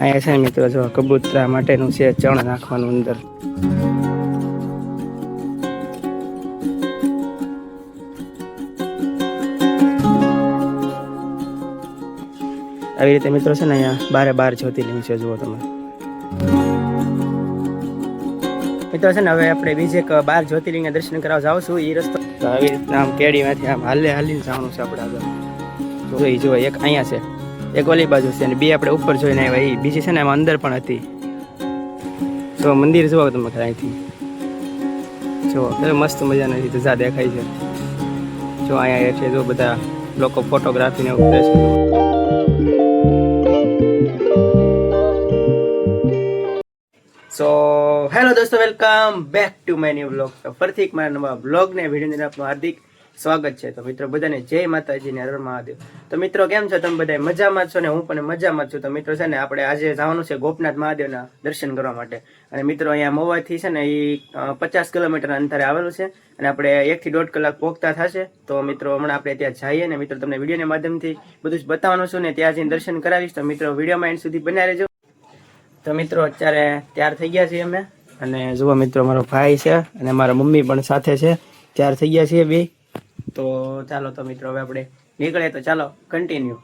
અહીંયા છે મિત્રો જો કબૂતરા માટેનું છે ચણ નાખવાનું અંદર. આવી રીતે મિત્રો છે ને અહીંયા બારે બાર જ્યોતિર્લિંગ છે, જુઓ તમે. મિત્રો છે ને હવે આપણે બીજે બાર જ્યોતિર્લિંગના દર્શન કરવા જાવ છું એ રસ્તો આવી રીતના આમ કેડીમાંથી આમ હાલે હાલીને જવાનું છે આપણે આગળ. જો એ જો એક અહીંયા છે. એક ઓલી બાજુ છે અને બે આપણે ઉપર જોઈને આવ્યા એ બીજી છે ને એમાં અંદર પણ હતી. જો, મંદિર જુઓ તમે અહીંથી. જો એટલે મસ્ત મજાની ધજા દેખાય છે. જો, અહીંયા છે, જો, બધા લોકો ફોટોગ્રાફીને ઉતરે છે. સો હેલો દોસ્તો welcome back to my new blog તો ફરીથી એક મારા નવા બ્લોગને વિડીયોની આપનું હાર્દિક સ્વાગત છે. તો મિત્રો, બધાને જય માતાજી ને હર મહાદેવ. તો મિત્રો, કેમ છો? તમે બધા મજામાં છો ને? હું પણ મજામાં છું. તો મિત્રો છે ને, આપણે આજે જવાનું છે ગોપનાથ મહાદેવના દર્શન કરવા માટે. અને મિત્રો, અહીંયા મોવાથી છે ને એ પચાસ કિલોમીટર અંતરે આવેલું છે. અને આપણે એકથી દોઢ કલાક પહોંચતા થશે. તો મિત્રો, હમણાં આપણે ત્યાં જઈએ ને, મિત્રો, તમને વિડીયોના માધ્યમથી બધું જ બતાવવાનું છું ને, ત્યાં જઈને દર્શન કરાવીશ. તો મિત્રો, વિડીયોમાં એન્ડ સુધી બનાવી રહેજો. તો મિત્રો, અત્યારે તૈયાર થઈ ગયા છીએ અમે. અને જુઓ મિત્રો, મારો ભાઈ છે અને મારા મમ્મી પણ સાથે છે. તૈયાર થઈ ગયા છીએ બે. તો ચાલો તો મિત્રો હવે આપણે નીકળે તો ચાલો કન્ટિન્યુ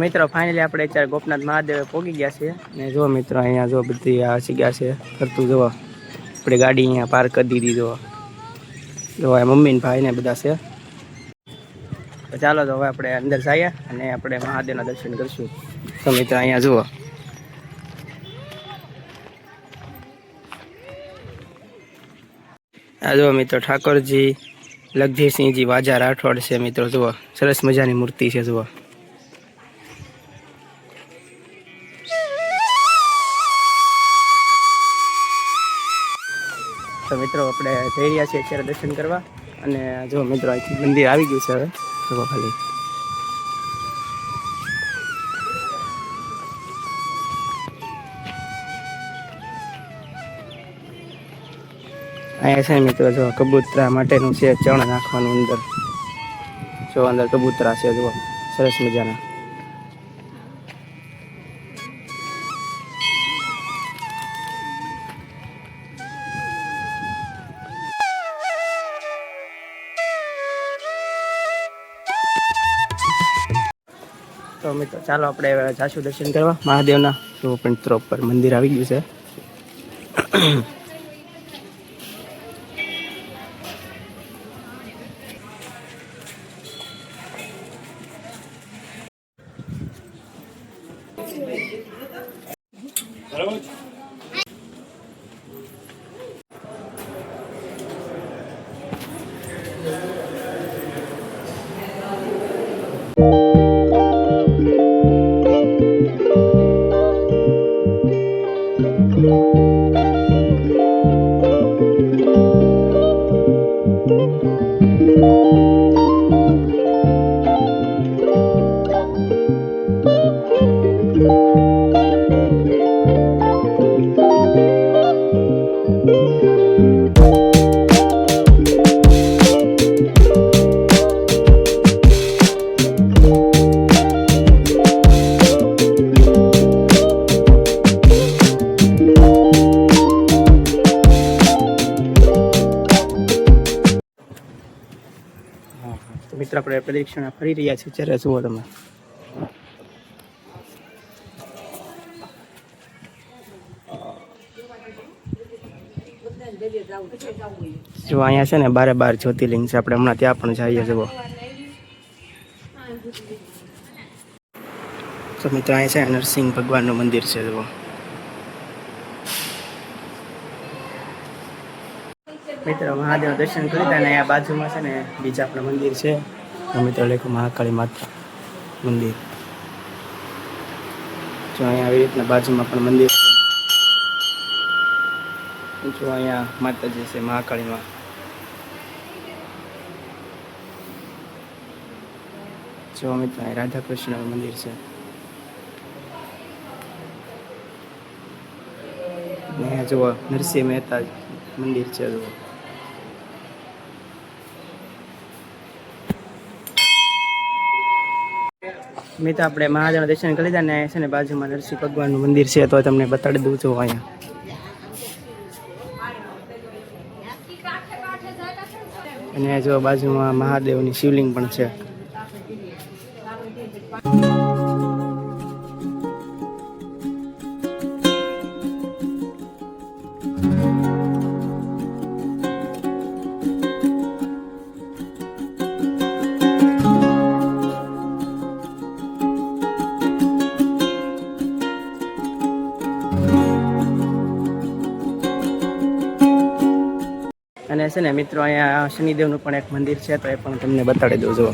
મિત્રો ફાઇનલી આપણે અત્યારે ગોપનાથ મહાદેવે પહોંચી ગયા છે અને જો મિત્રો, અહીંયા જો બધી આ ગયા છે, કરતું જુઓ. આપણે ગાડી અહીંયા પાર્ક કરી દીધી, જુઓ. જો મમ્મી ને ભાઈ ને બધા છે. ચાલો તો હવે આપણે અંદર જઈએ અને આપણે મહાદેવના દર્શન કરીશું. તો મિત્રો, અહીંયા જુઓ. આ જુઓ મિત્રો, ઠાકોરજી, લગધીરસિંહજી, વાજા રાઠોડ છે, મિત્રો, જુઓ. સરસ મજાની મૂર્તિ છે, જુઓ. આપણે જઈ રહ્યા છીએ અત્યારે દર્શન કરવા. અને જો મિત્રો, અહીંથી મંદિર આવી ગયું છે હવે. જોવા ખાલી. અહીંયા છે મિત્રો, જો કબૂતરા માટેનું છે ચણ નાખવાનું અંદર. જો અંદર કબૂતરા છે જો સરસ મજાના. ચાલો આપણે જાશું દર્શન કરવા. મહાદેવના તો પણ ઉપર મંદિર આવી ગયું છે. આપણે પ્રદક્ષિણા ફરી રહ્યા છીએ ત્યારે જુઓ તમે જો અહીંયા છે ને બારે બાર જ્યોતિર્લિંગ છે, આપણે હમણાં ત્યાં પણ જઈએ જુઓ. તો મિત્રો, અહીંયા છે નરસિંહ ભગવાનનું મંદિર છે, જુઓ. મિત્રો મહાદેવ દર્શન કરી અને આ બાજુમાં છે ને બીજા આપણા મંદિર છે. મિત્રો લેખો મહાકાળી માતા મંદિર. જો અહીંયા આવી રીતના બાજુમાં પણ મંદિર છે. જો અહીંયા માતાજી છે મહાકાળીમાં જો મિત્રો રાધા કૃષ્ણનું મંદિર છે. અહીંયા જુઓ નરસિંહ મહેતા મંદિર છે, જુઓ. મિત્રો આપણે મહાદેવના દર્શન કરી લીધા ને છે ને બાજુમાં નરસિંહ ભગવાનનું મંદિર છે તો તમને બતાડી દઉં છું અહીંયા. અને જો બાજુમાં મહાદેવની શિવલિંગ પણ છે. અને મિત્રો, અહીંયા શનિદેવનું પણ એક મંદિર છે, તો એ પણ તમને બતાડી દઉં, જુઓ.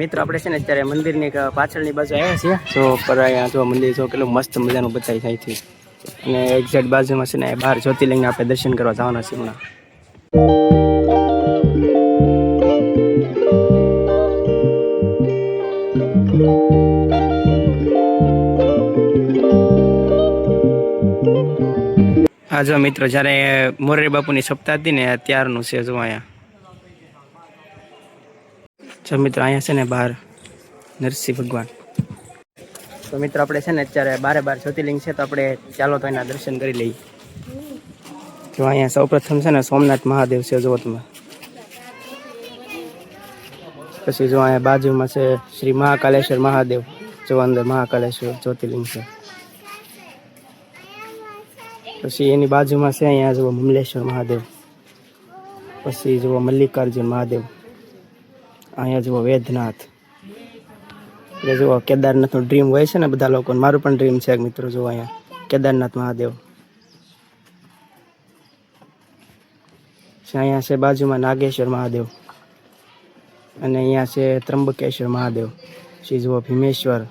મિત્રો, આપણે છે ને અત્યારે મંદિરની પાછળની બાજુ આવ્યા છીએ. જો પર અહીંયા જો મંદિર, જો કેટલું મસ્ત મજાનું બતાવી થાય છે અને એક્ઝેક્ટ બાજુમાં છે ને બહાર જ્યોતિર્લિંગને આપણે દર્શન કરવા જવાના છીએ હમણાં. જો મિત્રો જ્યારે મોરે બાપુની સપ્તાહ હતી ને ત્યારનું છે જો અહીંયા. જો મિત્રો અહીંયા છે ને બહાર નરસિંહ ભગવાન. તો મિત્રો આપણે છે ને અત્યારે બારે બાર જ્યોતિર્લિંગ છે તો આપણે ચાલો તો એના દર્શન કરી લઈએ. જો અહીંયા સૌપ્રથમ છે ને સોમનાથ મહાદેવ છે જુઓ તમે. પછી જો અહીંયા બાજુમાં છે શ્રી મહાકાલેશ્વર મહાદેવ. જો અંદર મહાકાલેશ્વર જ્યોતિર્લિંગ છે. પછી એની બાજુમાં છે અહીંયા જુઓ મમલેશ્વર મહાદેવ. પછી જુઓ મલ્લિકાર્જુન મહાદેવ. અહીંયા જુઓ વેદનાથ. એટલે જુઓ કેદારનાથનું ડ્રીમ હોય છે ને બધા લોકોને, મારું પણ ડ્રીમ છે મિત્રો, જુઓ અહીંયા. કેદારનાથ મહાદેવ. અહીંયા છે બાજુમાં નાગેશ્વર મહાદેવ. અને અહીંયા છે ત્રંબકેશ્વર મહાદેવ. શ્રી જુઓ ભીમેશ્વર.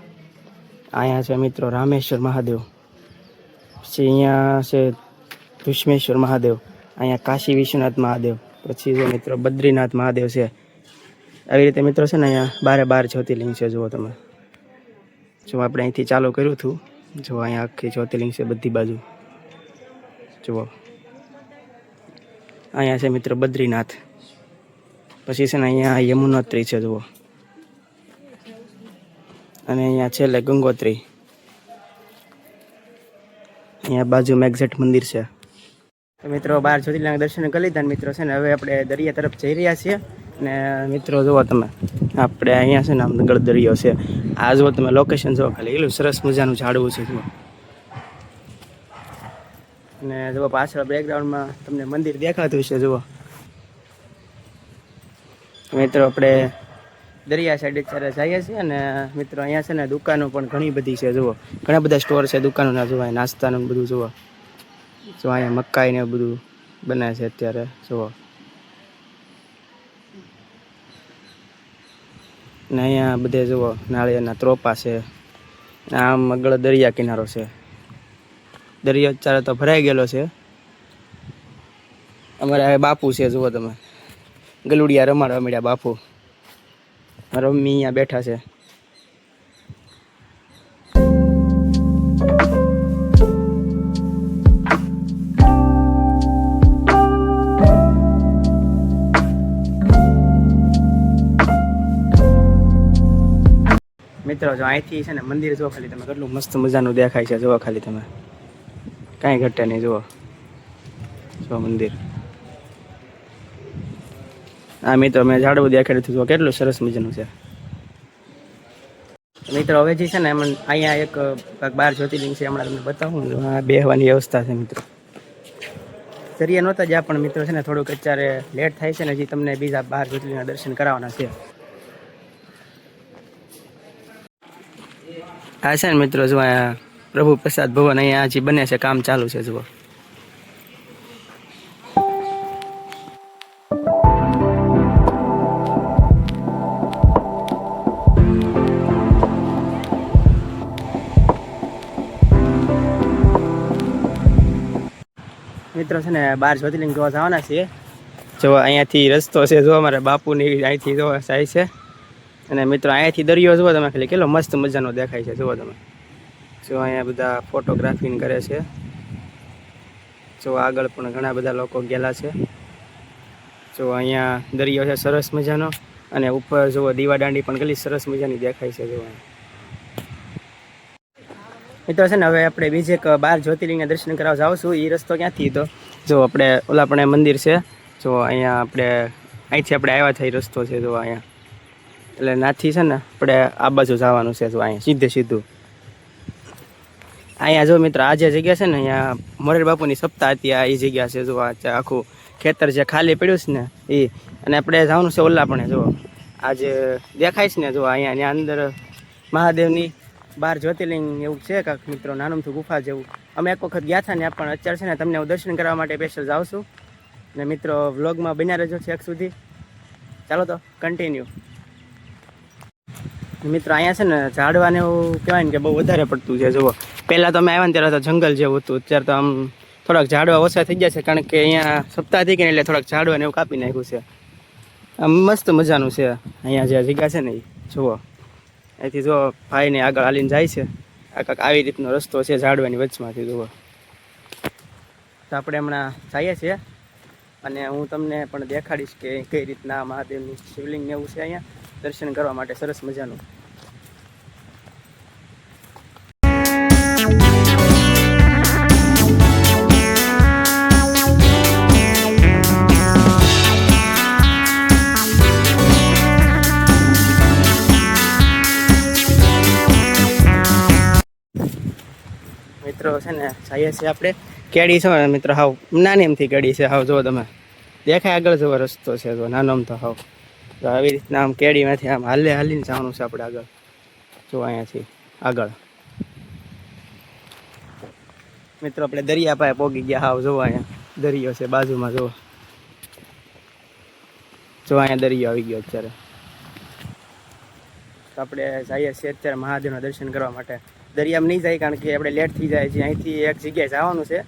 અહીંયા છે મિત્રો રામેશ્વર મહાદેવ. પછી અહીંયા છે ભીષ્મેશ્વર મહાદેવ, અહીંયા કાશી વિશ્વનાથ મહાદેવ, પછી જો મિત્રો બદ્રીનાથ મહાદેવ છે. આવી રીતે મિત્રો છે ને અહીંયા બારે બાર જ્યોતિર્લિંગ છે, જુઓ તમે. જો આપણે અહીંથી ચાલુ કર્યું હતું, જો અહીંયા આખી જ્યોતિર્લિંગ છે બધી બાજુ. જુઓ. અહીંયા છે મિત્રો બદ્રીનાથ. પછી છે ને અહીંયા યમુનોત્રી છે, જુઓ. અને અહીંયા છેલ્લે ગંગોત્રી. અહીંયા બાજુમાં એક્ઝેક્ટ મંદિર છે. તો મિત્રો, બાર જ્યોતિર્લિંગ દર્શન કરી લીધા મિત્રો છે ને, હવે આપણે દરિયા તરફ જઈ રહ્યા છીએ. ને મિત્રો, જુઓ તમે, આપણે અહીંયા છે ને, આમ ગળ દરિયો છે. આ જુઓ તમે લોકેશન જુઓ, ખાલી એટલું સરસ મજાનું ઝાડવું છે જુઓ. અને જુઓ, પાછળ બેકગ્રાઉન્ડમાં તમને મંદિર દેખાતું છે જુઓ. મિત્રો, આપણે દરિયા સાઈડ અત્યારે જઈએ છીએ અને મિત્રો અહીંયા છે ને દુકાનો પણ ઘણી બધી છે, જુઓ. ઘણા બધા સ્ટોર છે દુકાનોના જુઓ નાસ્તાનું બધું, જુઓ. જો અહીંયા મકાઈ ને બધું બને છે અત્યારે, જુઓ. ને અહીંયા બધે, જુઓ નાળિયાના ત્રોપા છે. આમ આગળ દરિયા કિનારો છે. દરિયો અત્યારે તો ભરાઈ ગયેલો છે. અમારે બાપુ છે, જુઓ તમે. ગલુડિયા રમાડવા મળ્યા બાપુ. રમ્મી અહીંયા બેઠા છે. મિત્રો, જો અહીંથી છે ને મંદિર જો ખાલી તમે, કેટલું મસ્ત મજાનું દેખાય છે જુઓ ખાલી તમે. કાંઈ ઘટે નહીં, જુઓ. જો મંદિર. હા, મિત્રો મેં ઝાડવું દેખાડ્યું હતું કેટલું સરસ મજાનું છે. મિત્રો, હવે જે છે ને અહીંયા એક બાર જ્યોતિર્લિંગ છે, હમણાં તમને બતાવું. આ બેહવાની વ્યવસ્થા છે, મિત્રો. દરિયા નહોતા જ્યાં પણ મિત્રો છે ને, થોડુંક અત્યારે લેટ થાય છે ને, હજી તમને બીજા બાર જ્યોતિર્લિંગના દર્શન કરાવવાના છે. આ છે ને, મિત્રો, જો અહીંયા પ્રભુ પ્રસાદ ભવન અહીંયા હજી બને છે, કામ ચાલુ છે, જુઓ. મિત્રો છે ને બાર જ્યોતિર્લિંગ જોવા જવાના છીએ. જો અહીંયાથી રસ્તો છે, જો અમારે બાપુની અહીંથી જોવા જાય છે. અને મિત્રો અહીંયાથી દરિયો જુઓ તમે ખાલી, કેટલો મસ્ત મજાનો દેખાય છે, જુઓ તમે. જો અહીંયા બધા ફોટોગ્રાફિંગ કરે છે. જો આગળ પણ ઘણા બધા લોકો ગયેલા છે. જો અહીંયા દરિયો છે, સરસ મજાનો. અને ઉપર જુઓ, દીવાદાંડી પણ કેટલી સરસ મજાની દેખાય છે જોવા. મિત્રો છે ને, હવે આપણે બીજે એક બાર જ્યોતિર્લિંગના દર્શન કરવા જાવશું એ રસ્તો ક્યાંથી તો જો આપણે, ઓલા પણ મંદિર છે. જો અહીંયા આપણે, અહીંથી આપણે આવ્યા થઈ રસ્તો છે જો અહીંયા. એટલે નાથી છે ને, આપણે આ બાજુ જવાનું છે જો અહીંયા, સીધે સીધું. અહીંયા જો મિત્ર, આ જે જગ્યા છે ને, અહીંયા મોરેર બાપુની સપ્તાહ હતી, આ એ જગ્યા છે જો, આ આખું ખેતર જે ખાલી પડ્યું છે ને, એ. અને આપણે જવાનું છે ઓલા પણ જો. આ જે દેખાય છે ને જો, અહીંયા અંદર મહાદેવની બાર જ્યોતિર્લિંગ એવું છે કાંક મિત્રો, નાનમથી ગુફા જેવું. અમે એક વખત ગયા હતા ને પણ અત્યારે છે ને તમને હું દર્શન કરવા માટે સ્પેશિયલ જાઉં છું. ને મિત્રો વ્લોગમાં બન્યા રહેજો છેક સુધી. ચાલો તો કન્ટિન્યુ મિત્રો, અહીંયા છે ને ઝાડવાને એવું કહેવાય ને કે બહુ વધારે પડતું છે, જુઓ. પહેલાં તો અમે આવ્યા ને ત્યારે તો જંગલ જેવું હતું. અત્યારે તો આમ થોડાક ઝાડવા ઓછા થઈ ગયા છે, કારણ કે અહીંયા સપ્તાહ થઈ ગઈ એટલે થોડાક ઝાડવાને એવું કાપી નાખ્યું છે. આમ મસ્ત મજાનું છે. અહીંયા જે જગ્યા છે ને જુઓ. અહીંથી જો ભાઈને આગળ હાલીને જાય છે. આ કાંક આવી રીતનો રસ્તો છે ઝાડવાની વચમાંથી જુઓ તો આપણે હમણાં જઈએ છીએ અને હું તમને પણ દેખાડીશ કે કઈ રીતના મહાદેવનું શિવલિંગ ને એવું છે અહીંયા. દર્શન કરવા માટે સરસ મજાનું. જઈએ છીએ આપણે. કેડી છે મિત્રો? હાવ નાની એમથી કેડી છે. હાવ જુઓ તમે દેખાય આગળ જવો રસ્તો છે જો, નાનો તો હાવ. તો આવી રીતના આમ કેડીમાંથી આમ હાલે હાલીને જવાનું છે આપણે આગળ. જો અહીંયાથી આગળ. મિત્રો, આપણે દરિયા પાસે પોગી ગયા. હાવ જોવા અહીંયા દરિયો છે, બાજુમાં જુઓ. જો અહીંયા દરિયો આવી ગયો અત્યારે. આપણે જઈએ છીએ અત્યારે મહાદેવના દર્શન કરવા માટે. દરિયામાં નહીં જાય કારણ કે આપણે લેટ થઈ જાય છે. અહીંથી એક જગ્યાએ જવાનું છે.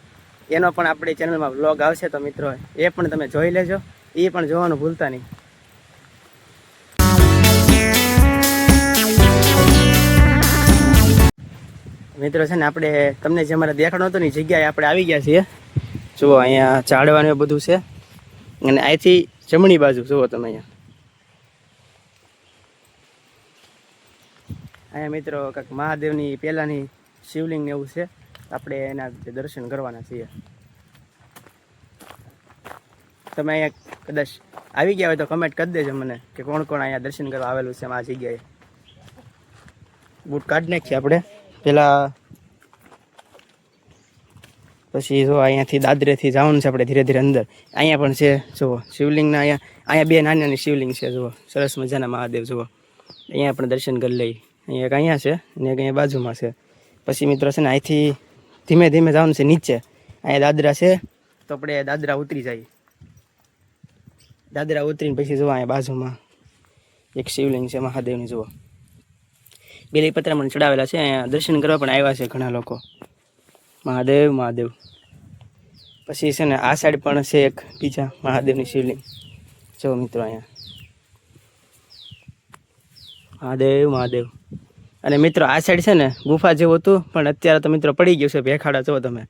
એનો પણ આપણી ચેનલમાં વ્લોગ આવશે તો મિત્રો, એ પણ તમે જોઈ લેજો. એ પણ જોવાનું ભૂલતા નહીં. મિત્રો છે ને, આપણે તમને જે અમારે દેખાડો હતો ને જગ્યાએ આપણે આવી ગયા છીએ. જુઓ, અહીંયા ઝાડવાનું બધું છે. અને અહીંથી જમણી બાજુ, જુઓ તમે અહીંયા. અહીંયા મિત્રો કંઈક મહાદેવની પહેલાંની શિવલિંગ એવું છે. આપણે એના દર્શન કરવાના છીએ. તમે અહીંયા કદાચ આવી ગયા હોય તો કમેન્ટ કરી દેજો મને કે કોણ કોણ અહીંયા દર્શન કરવા આવેલું છે આ જગ્યાએ. બૂટ કાઢી નાખીએ આપણે. પહેલાં પછી જો અહીંયાથી દાદરેથી જવાનું છે આપણે ધીરે ધીરે અંદર. અહીંયા પણ છે, જુઓ, શિવલિંગના અહીંયા અહીંયા બે નાની નાની શિવલિંગ છે, જુઓ. સરસ મજાના મહાદેવ, જુઓ. અહીંયા પણ દર્શન કરી લઈ અહીંયા એક અહીંયા છે અને એક અહીંયા બાજુમાં છે. પછી મિત્રો છે ને અહીંથી ધીમે ધીમે જવાનું છે નીચે. અહીંયા દાદરા છે, તો આપણે દાદરા ઉતરી જઈએ દાદરા ઉતરીને પછી જોવા અહીંયા બાજુમાં. એક શિવલિંગ છે, મહાદેવની, જુઓ. બેલીપત્ર મને ચડાવેલા છે, અહીંયા દર્શન કરવા પણ આવ્યા છે ઘણા લોકો. મહાદેવ મહાદેવ. પછી છે ને આ સાઈડ પણ છે એક બીજા મહાદેવની શિવલિંગ. જો મિત્રો અહીંયા. મહાદેવ મહાદેવ. અને મિત્રો, આ સાઈડ છે ને, ગુફા જેવું હતું, પણ અત્યારે તો મિત્રો પડી ગયું છે, ભેખાડા જુઓ તમે.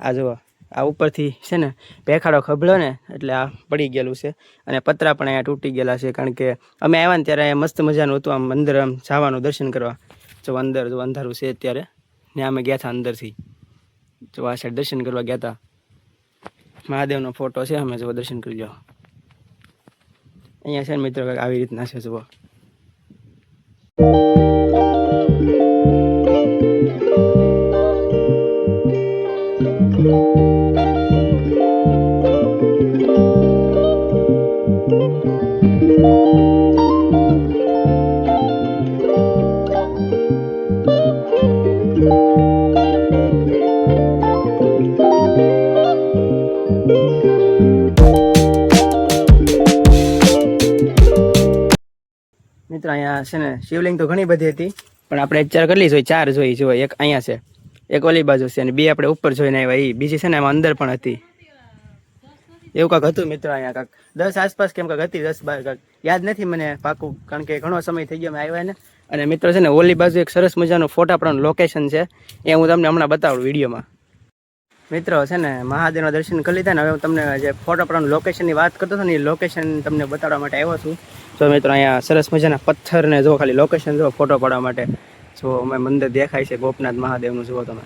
આ જુઓ, આ ઉપરથી છે ને, ભેખાડો ખભળ્યો ને, એટલે આ પડી ગયેલું છે. અને પતરા પણ અહીંયા તૂટી ગયેલા છે, કારણ કે અમે આવ્યા ને ત્યારે અહીંયા મસ્ત મજાનું હતું, આમ અંદર આમ જવાનું, દર્શન કરવા. જો અંદર, જો અંધારું છે અત્યારે, ને અમે ગયા હતા અંદરથી. જો આ સાઈડ દર્શન કરવા ગયા હતા મહાદેવનો ફોટો છે, અમે જો દર્શન કરી જાઓ અહીંયા છે ને મિત્રો આવી રીતના છે, જુઓ. છે ને, શિવલિંગ તો ઘણી બધી હતી. પણ આપણે અત્યારે કેટલી જોઈ? ચાર જોઈ જો એક અહીંયા છે, એક ઓલી બાજુ છે અને બે આપણે ઉપર જોઈને આવ્યા એ બીજી છે ને એમાં અંદર પણ હતી. એવું કાંક હતું મિત્રો અહીંયા કાંક. દસ આસપાસ કેમ કાંક હતી, દસ બાર કાંક. યાદ નથી મને પાકું, કારણ કે ઘણો સમય થઈ ગયો મેં આવ્યા ને. અને મિત્રો છે ને, ઓલી બાજુ એક સરસ મજાનું ફોટા પણ લોકેશન છે, એ હું તમને હમણાં બતાવું વિડીયોમાં. મિત્રો છે ને, મહાદેવના દર્શન કરી લીધા ને, હવે હું તમને જે ફોટા પણ લોકેશનની વાત કરતો હતો ને, એ લોકેશન તમને બતાવવા માટે આવ્યો છું. જો મિત્રો અહીંયા સરસ મજાના પથ્થર ને જો ખાલી લોકેશન જો ફોટો પાડવા માટે. જો અમે મંદિર દેખાય છે, ગોપનાથ મહાદેવનું, જુઓ તમે.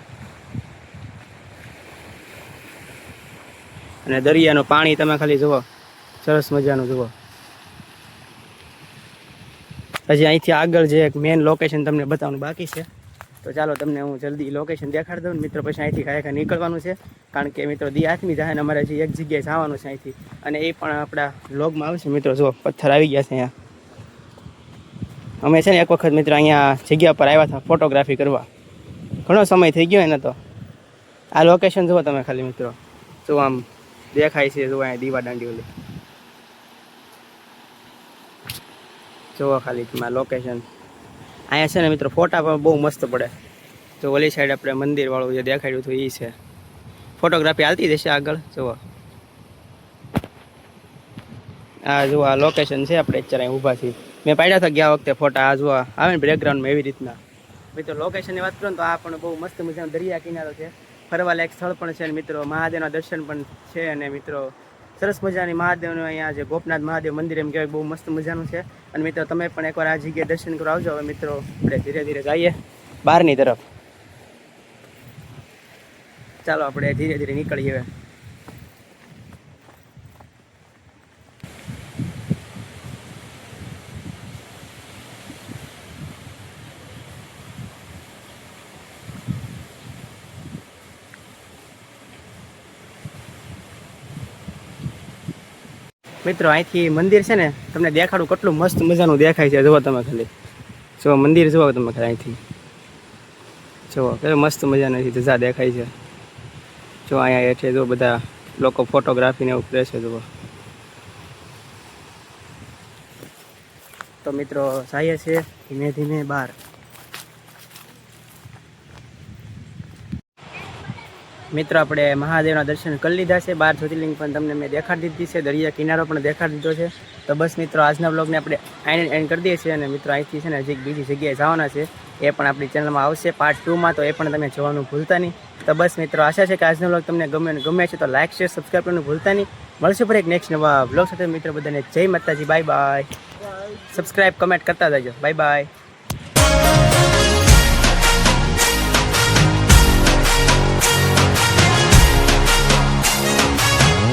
અને દરિયાનું પાણી તમે ખાલી જુઓ, સરસ મજાનું જુઓ. હજી અહીંથી આગળ જે એક મેઇન લોકેશન તમને બતાવવાનું બાકી છે. તો ચાલો તમને હું જલ્દી લોકેશન દેખાડી દઉં મિત્રો, પછી અહીંથી કાંઈ નીકળવાનું છે. કારણ કે મિત્રો, દી આઠમી જાય ને અમારે હજી એક જગ્યાએ જવાનું છે અહીંથી. અને એ પણ આપણા લોગમાં આવશે મિત્રો, જુઓ, પથ્થર આવી ગયા છે અહીંયા. અમે છે ને એક વખત મિત્રો અહીંયા જગ્યા પર આવ્યા હતા ફોટોગ્રાફી કરવા. ઘણો સમય થઈ ગયો એને તો. આ લોકેશન જુઓ તમે ખાલી મિત્રો. જો આમ દેખાય છે, જુઓ અહીંયા દીવા દાંડી ઓલી. જુઓ ખાલી તમે લોકેશન અહીંયા છે ને મિત્રો, ફોટા પણ બહુ મસ્ત પડે. તો ઓલી સાઈડ આપણે મંદિરવાળું જે દેખાડ્યું હતું એ છે. ફોટોગ્રાફી હાલતી જશે આગળ, જુઓ. આ જુઓ, આ લોકેશન છે આપણે અત્યારે અહીં ઊભા છીએ. મેં પાડ્યા હતા ગયા વખતે ફોટા, આ જુઓ, આવે ને બેકગ્રાઉન્ડમાં એવી રીતના. મિત્રો લોકેશનની વાત કરું તો આ પણ બહુ મસ્ત મજાનો દરિયા કિનારો છે. ફરવા લાયક સ્થળ પણ છે અને મિત્રો, મહાદેવના દર્શન પણ છે અને મિત્રો. સરસ મજાની મહાદેવનું અહીંયા જે ગોપનાથ મહાદેવ મંદિર એમ કહેવાય, બહુ મસ્ત મજાનું છે. અને મિત્રો, તમે પણ એકવાર આ જગ્યાએ દર્શન કરવા આવજો. હવે મિત્રો, આપણે ધીરે ધીરે જઈએ બહારની તરફ. ચાલો, આપણે ધીરે ધીરે નીકળીએ હવે. મિત્રો, અહીંથી મંદિર છે ને, તમને દેખાડું કેટલું મસ્ત મજાનું દેખાય છે. જુઓ તમે ખાલી. જુઓ, મંદિર જુઓ તમે ખાલી અહીંથી. જુઓ કેટલું મસ્ત મજાની જજા દેખાય છે. જો અહીંયા હેઠે જો બધા લોકો ફોટોગ્રાફીને એવું કરે છે, જુઓ. તો મિત્રો, જઈએ છીએ ધીમે ધીમે બહાર. મિત્રો આપણે મહાદેવના દર્શન કરી લીધા છે. બાર જ્યોતિર્લિંગ પણ તમને મેં દેખાડી દીધી છે. દરિયા કિનારો પણ દેખાડી દીધો છે. તો બસ મિત્રો આજના બ્લોગને આપણે આઈને એન્ડ કરી દઈએ છીએ અને મિત્રો અહીંથી છે ને હજી બીજી જગ્યાએ જવાના છે. એ પણ આપણી ચેનલમાં આવશે પાર્ટ ટુમાં તો એ પણ તમે જોવાનું ભૂલતા નહીં. તો બસ મિત્રો આશા છે કે આજનો બ્લોગ તમને ગમે ગમે છે તો લાઇક શેર સબસ્ક્રાઈબ કરવાનું ભૂલતા નહીં. મળશે પર એક નેક્સ્ટ નવા બ્લોગ સાથે. મિત્રો બધાને જય માતાજી. બાય બાય સબસ્ક્રાઈબ કમેન્ટ કરતા જજો. Bye bye